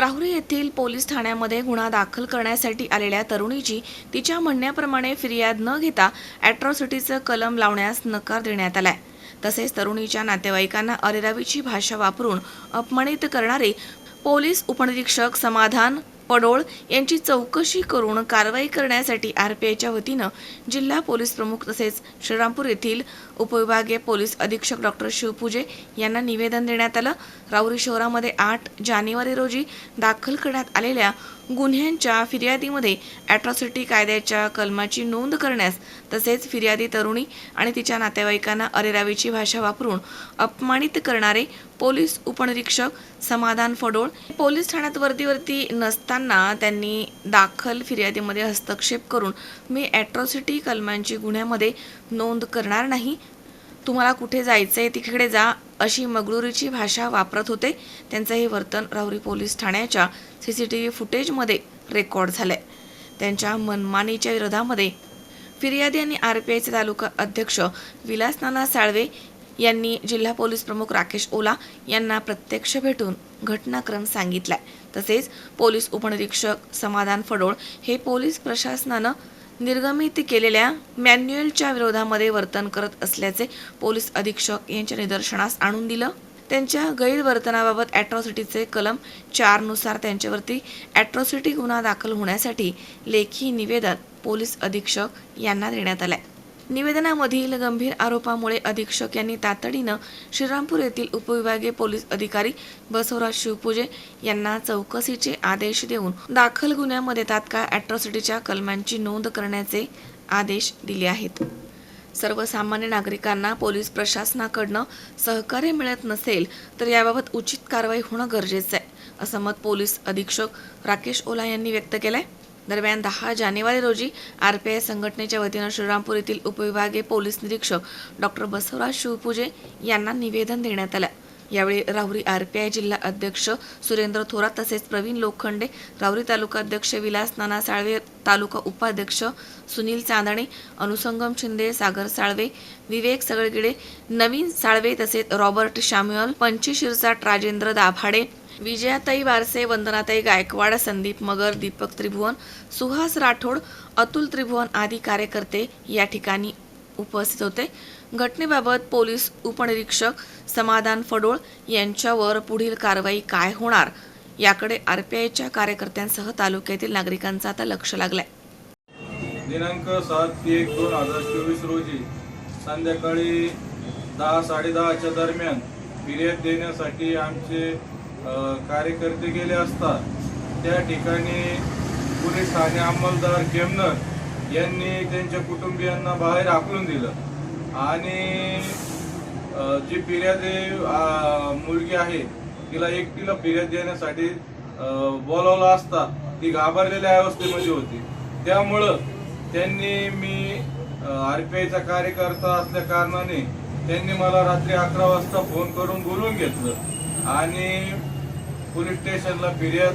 राहुरी येथील पोलीस ठाण्यामध्ये गुन्हा दाखल करण्यासाठी आलेल्या तरुणीची तिच्या म्हणण्याप्रमाणे फिर्याद न घेता अॅट्रॉसिटीचं कलम लावण्यास नकार देण्यात आलाय. तसेच तरुणीच्या नातेवाईकांना अरेरावीची भाषा वापरून अपमानित करणारे पोलीस उपनिरीक्षक समाधान पडोळ यांची चौकशी करून कारवाई करण्यासाठी आरपीआयच्या वतीनं जिल्हा पोलीस प्रमुख तसेच श्रीरामपूर येथील उपविभागीय पोलीस अधीक्षक डॉक्टर शिवपूजे यांना निवेदन देण्यात आलं. राऊरी शहरामध्ये आठ जानेवारी रोजी दाखल करण्यात आलेल्या गुन्ह्यांच्या फिर्यादीमध्ये ॲट्रॉसिटी कायद्याच्या कलमाची नोंद करण्यास तसेच फिर्यादी तरुणी आणि तिच्या नातेवाईकांना अरेरावीची भाषा वापरून अपमानित करणारे पोलीस उपनिरीक्षक समाधान फडोळ पोलीस ठाण्यात वर्दीवरती नसताना त्यांनी दाखल फिर्यादीमध्ये हस्तक्षेप करून मी ॲट्रॉसिटी कलमांची गुन्ह्यामध्ये नोंद करणार नाही. तुम्हाला कुठे जायचं आहे तिकडे जा. अशी मगरुरीची भाषा वापरत होते. त्यांचं हे वर्तन राहुरी पोलीस ठाण्याच्या सी सी टी व्ही फुटेजमध्ये रेकॉर्ड झालंय. त्यांच्या मनमानीच्या विरोधामध्ये फिर्यादी आणि आर पी आयचे तालुका अध्यक्ष विलास नाना साळवे यांनी जिल्हा पोलीस प्रमुख राकेश ओला यांना प्रत्यक्ष भेटून घटनाक्रम सांगितलाय. तसेच पोलीस उपनिरीक्षक समाधान फडोळ हे पोलीस प्रशासनानं निर्गमित केलेल्या मॅन्युएलच्या विरोधामध्ये वर्तन करत असल्याचे पोलीस अधीक्षक यांच्या निदर्शनास आणून दिलं. त्यांच्या गैरवर्तनाबाबत ॲट्रॉसिटीचे कलम चारनुसार त्यांच्यावरती ॲट्रॉसिटी गुन्हा दाखल होण्यासाठी लेखी निवेदन पोलीस अधीक्षक यांना देण्यात आलंय. निवेदनामधील गंभीर आरोपामुळे अधीक्षक यांनी तातडीनं श्रीरामपूर येथील उपविभागीय पोलीस अधिकारी बसवराज शिवपूजे यांना चौकशीचे आदेश देऊन दाखल गुन्ह्यामध्ये तात्काळ अॅट्रॉसिटीच्या कलमांची नोंद करण्याचे आदेश दिले आहेत. सर्वसामान्य नागरिकांना पोलीस प्रशासनाकडनं सहकार्य मिळत नसेल तर याबाबत उचित कारवाई होणं गरजेचं आहे असं मत पोलीस अधीक्षक राकेश ओला यांनी व्यक्त केलं आहे दरम्यान दहा जानेवारी रोजी आर पी आय संघटनेच्या वतीनं श्रीरामपूर येथील उपविभागीय पोलीस निरीक्षक डॉक्टर बसवराज शिवपूजे यांना निवेदन देण्यात आलं. यावेळी राहुरी आय जिल्हा अध्यक्ष सुरेंद्र थोरात तसेच प्रवीण लोखंडे राहुरी तालुका अध्यक्ष विलास नाना साळवे तालुका उपाध्यक्ष सुनील चांदणे अनुसंगम शिंदे सागर साळवे विवेक सगळगिडे नवीन साळवे तसेच रॉबर्ट शाम्युअल पंची शिरसाट राजेंद्र दाभाडे विजयाताई वारसे वंदनाताई गायकवाड संदीप मगर दीपक त्रिभुवन सुहास राठोड अतुल त्रिभुवन आदी कार्यकर्ते या ठिकाणी उपस्थित होते. घटनेबाबत पोलीस उपनिरीक्षक समाधान फडोळ यांच्यावर पुढील कारवाई काय होणार? याकडे आरपीआयच्या कार्यकर्त्यांसह तालुक्यातील नागरिकांचं आता लक्ष लागलंय. दिनांक सात एक दोन हजार चोवीस रोजी संध्याकाळी दहा साडेदहाच्या दरम्यान फिर्याद देण्यासाठी आमचे कार्यकर्ते गेले असता त्या ठिकाणी पोलीस ठाणे अंमलदार केमनर यांनी त्यांच्या कुटुंबियांना बाहेर आकलून दिलं. आणि जी फिर्यादी मुलगी आहे तिला एकटीला फिर्याद देण्यासाठी बोलावला असता. ती घाबरलेल्या अवस्थेमध्ये होती. त्यामुळं त्यांनी मी आर पी आयचा कार्यकर्ता असल्या कारणाने त्यांनी मला रात्री अकरा वाजता फोन करून बोलून घेतलं. आणि पोलीस स्टेशनला फिर्याद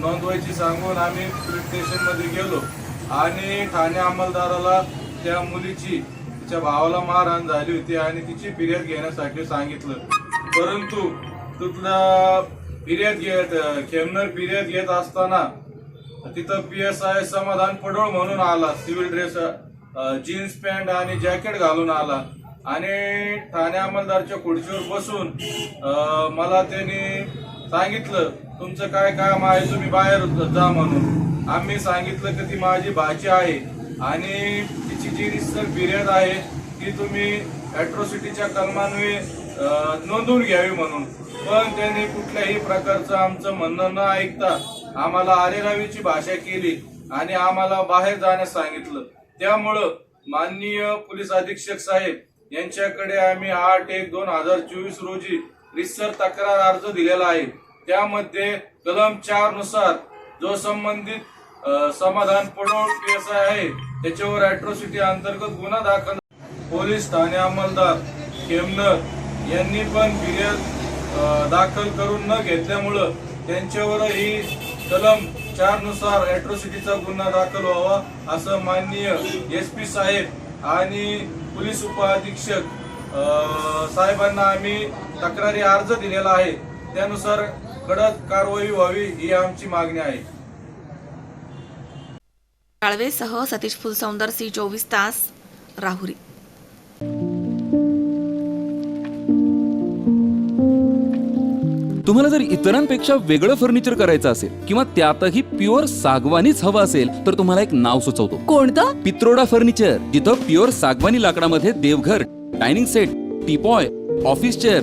नोंदवायची सांगून आम्ही पोलीस स्टेशनमध्ये गेलो. आणि ठाणे अंमलदाराला त्या मुलीची तिच्या भावाला मारहाण झाली होती आणि तिची फिर्याद घेण्यासाठी सांगितलं. परंतु तिथला फिर्याद घेत खेमनर फिर्याद घेत असताना तिथं पी एस आय समाधान पडोळ म्हणून आला. सिव्हिल ड्रेस जीन्स पॅन्ट आणि जॅकेट घालून आला. आणि ठाणे अंमलदारच्या खुर्चीवर बसून मला त्यांनी सांगितलं तुमचं काय काम आहे तुम्ही बाहेर जा म्हणून. आम्ही सांगितलं की ती माझी भाची आहे आणि तिची जी रिसर फिर्याद आहे ती तुम्ही ॲट्रोसिटीच्या कलमान्वये नोंदून नोंदवून घ्यावी म्हणून. पण त्यांनी कुठल्याही प्रकारचं आमचं म्हणणं न ऐकता आम्हाला आरेरावीची भाषा केली आणि आम्हाला बाहेर जाण्यास सांगितलं. त्यामुळं माननीय पोलीस अधीक्षक साहेब यांच्याकडे आम्ही आठ एक दोन हजार चोवीस रोजी रिसर तक्रार अर्ज दिलेला आहे. त्यामध्ये कलम चारनुसार जो संबंधित समाधान पडोळ पी आहे त्याच्यावर अॅट्रॉसिटी अंतर्गत गुन्हा दाखल पोलीस ठाणे अंमलदार खेमनर यांनी पण फिर्याद दाखल करून न घेतल्यामुळं त्यांच्यावरही कलम चारनुसार अॅट्रोसिटीचा अॅट्रॉसिटीचा गुन्हा दाखल व्हावा असं माननीय एस पी साहेब आणि पोलीस उपअधीक्षक साहेबांना आम्ही तक्रारी अर्ज दिलेला आहे. त्यानुसार कडक कारवाई व्हावी ही आमची मागणी आहे. काळवेसह सतीश फुलसौंदर सी चोवीस तास राहुरी. तुम्हाला जर इतरांपेक्षा वेगळं फर्निचर करायचं असेल किंवा त्यातही प्युअर सागवानीच हवं असेल तर तुम्हाला एक नाव सुचवतो. कोणतं? पित्रोडा फर्निचर जिथं प्युअर सागवानी लाकडामध्ये देवघर dining set teapoy office chair